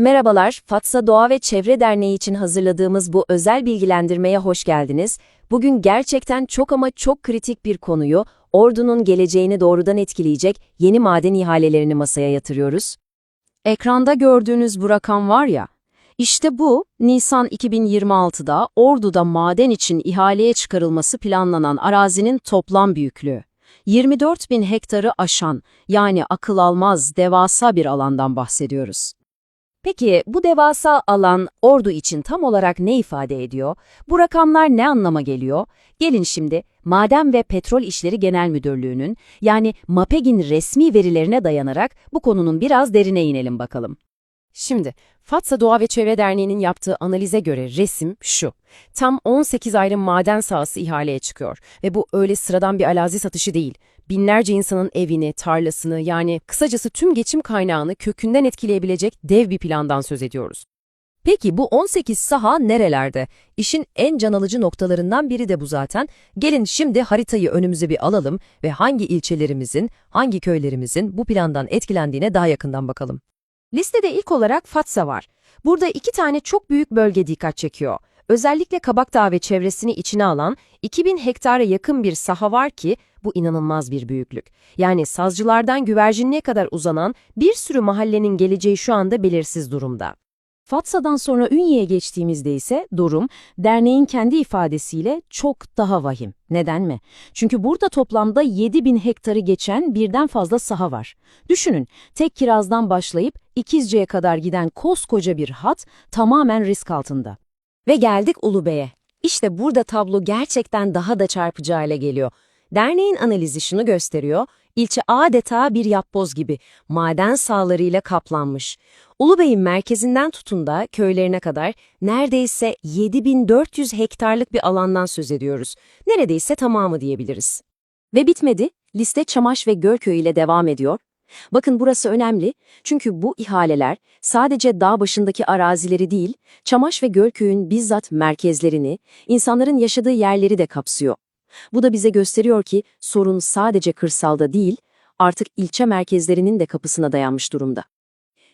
Merhabalar, Fatsa Doğa ve Çevre Derneği için hazırladığımız bu özel bilgilendirmeye hoş geldiniz. Bugün gerçekten çok ama çok kritik bir konuyu, Ordu'nun geleceğini doğrudan etkileyecek yeni maden ihalelerini masaya yatırıyoruz. Ekranda gördüğünüz bu rakam var ya, işte bu, Nisan 2026'da Ordu'da maden için ihaleye çıkarılması planlanan arazinin toplam büyüklüğü. 24 bin hektarı aşan, yani akıl almaz devasa bir alandan bahsediyoruz. Peki bu devasa alan ordu için tam olarak ne ifade ediyor? Bu rakamlar ne anlama geliyor? Gelin şimdi Maden ve Petrol İşleri Genel Müdürlüğü'nün yani MAPEG'in resmi verilerine dayanarak bu konunun biraz derine inelim bakalım. Şimdi Fatsa Doğa ve Çevre Derneği'nin yaptığı analize göre resim şu. Tam 18 ayrı maden sahası ihaleye çıkıyor ve bu öyle sıradan bir alazi satışı değil. Binlerce insanın evini, tarlasını yani kısacası tüm geçim kaynağını kökünden etkileyebilecek dev bir plandan söz ediyoruz. Peki bu 18 saha nerelerde? İşin en can alıcı noktalarından biri de bu zaten. Gelin şimdi haritayı önümüze bir alalım ve hangi ilçelerimizin, hangi köylerimizin bu plandan etkilendiğine daha yakından bakalım. Listede ilk olarak Fatsa var. Burada iki tane çok büyük bölge dikkat çekiyor. Özellikle Kabakdağ ve çevresini içine alan 2000 hektara yakın bir saha var ki bu inanılmaz bir büyüklük. Yani sazcılardan güvercinliğe kadar uzanan bir sürü mahallenin geleceği şu anda belirsiz durumda. Fatsa'dan sonra Ünye'ye geçtiğimizde ise durum derneğin kendi ifadesiyle çok daha vahim. Neden mi? Çünkü burada toplamda 7000 hektarı geçen birden fazla saha var. Düşünün, tek kirazdan başlayıp İkizce'ye kadar giden koskoca bir hat tamamen risk altında. Ve geldik Ulubey'e. İşte burada tablo gerçekten daha da çarpıcı hale geliyor. Derneğin analizi şunu gösteriyor, ilçe adeta bir yapboz gibi maden sahalarıyla kaplanmış. Ulubey'in merkezinden tutun da köylerine kadar neredeyse 7400 hektarlık bir alandan söz ediyoruz. Neredeyse tamamı diyebiliriz. Ve bitmedi, liste Çamaş ve Gölköy ile devam ediyor. Bakın burası önemli çünkü bu ihaleler sadece dağ başındaki arazileri değil, Çamaş ve Gölköy'ün bizzat merkezlerini, insanların yaşadığı yerleri de kapsıyor. Bu da bize gösteriyor ki sorun sadece kırsalda değil, artık ilçe merkezlerinin de kapısına dayanmış durumda.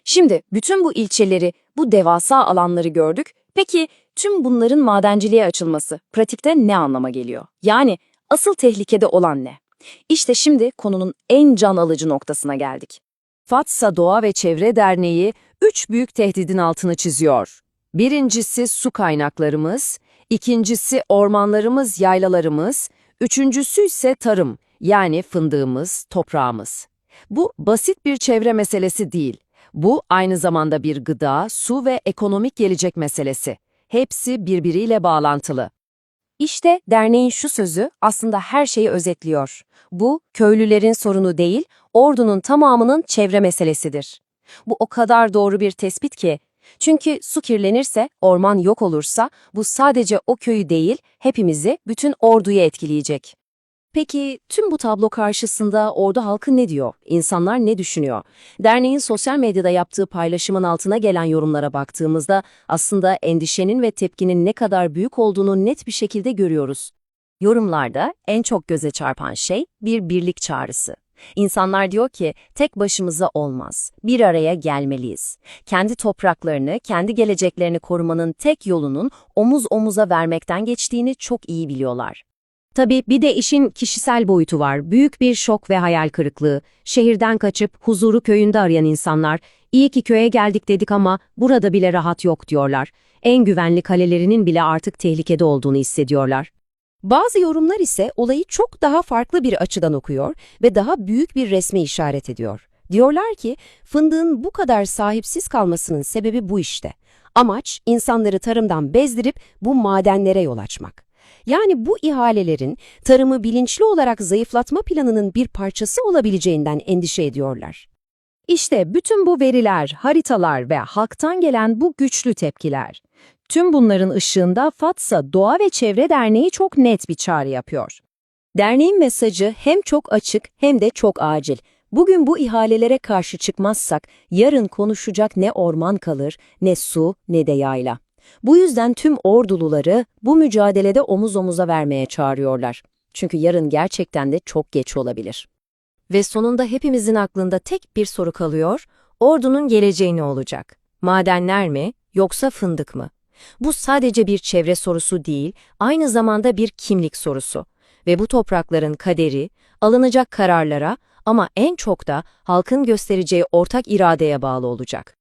Şimdi bütün bu ilçeleri, bu devasa alanları gördük. Peki tüm bunların madenciliğe açılması pratikte ne anlama geliyor? Yani asıl tehlikede olan ne? İşte şimdi konunun en can alıcı noktasına geldik. Fatsa Doğa ve Çevre Derneği üç büyük tehdidin altını çiziyor. Birincisi su kaynaklarımız, ikincisi ormanlarımız, yaylalarımız, üçüncüsü ise tarım, yani fındığımız, toprağımız. Bu basit bir çevre meselesi değil. Bu aynı zamanda bir gıda, su ve ekonomik gelecek meselesi. Hepsi birbiriyle bağlantılı. İşte derneğin şu sözü aslında her şeyi özetliyor. Bu, köylülerin sorunu değil, ordunun tamamının çevre meselesidir. Bu o kadar doğru bir tespit ki, çünkü su kirlenirse, orman yok olursa, bu sadece o köyü değil, hepimizi, bütün orduyu etkileyecek. Peki tüm bu tablo karşısında ordu halkı ne diyor? İnsanlar ne düşünüyor? Derneğin sosyal medyada yaptığı paylaşımın altına gelen yorumlara baktığımızda aslında endişenin ve tepkinin ne kadar büyük olduğunu net bir şekilde görüyoruz. Yorumlarda en çok göze çarpan şey bir birlik çağrısı. İnsanlar diyor ki tek başımıza olmaz, bir araya gelmeliyiz. Kendi topraklarını, kendi geleceklerini korumanın tek yolunun omuz omuza vermekten geçtiğini çok iyi biliyorlar. Tabii bir de işin kişisel boyutu var. Büyük bir şok ve hayal kırıklığı. Şehirden kaçıp huzuru köyünde arayan insanlar, iyi ki köye geldik dedik ama burada bile rahat yok diyorlar. En güvenli kalelerinin bile artık tehlikede olduğunu hissediyorlar. Bazı yorumlar ise olayı çok daha farklı bir açıdan okuyor ve daha büyük bir resme işaret ediyor. Diyorlar ki fındığın bu kadar sahipsiz kalmasının sebebi bu işte. Amaç insanları tarımdan bezdirip bu madenlere yol açmak. Yani bu ihalelerin tarımı bilinçli olarak zayıflatma planının bir parçası olabileceğinden endişe ediyorlar. İşte bütün bu veriler, haritalar ve halktan gelen bu güçlü tepkiler. Tüm bunların ışığında Fatsa Doğa ve Çevre Derneği çok net bir çağrı yapıyor. Derneğin mesajı hem çok açık hem de çok acil. Bugün bu ihalelere karşı çıkmazsak yarın konuşacak ne orman kalır, ne su, ne de yayla. Bu yüzden tüm orduluları bu mücadelede omuz omuza vermeye çağırıyorlar. Çünkü yarın gerçekten de çok geç olabilir. Ve sonunda hepimizin aklında tek bir soru kalıyor, ordunun geleceği ne olacak? Madenler mi yoksa fındık mı? Bu sadece bir çevre sorusu değil, aynı zamanda bir kimlik sorusu. Ve bu toprakların kaderi, alınacak kararlara ama en çok da halkın göstereceği ortak iradeye bağlı olacak.